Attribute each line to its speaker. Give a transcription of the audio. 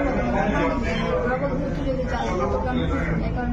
Speaker 1: আব্বু আমার জানতাম ওরা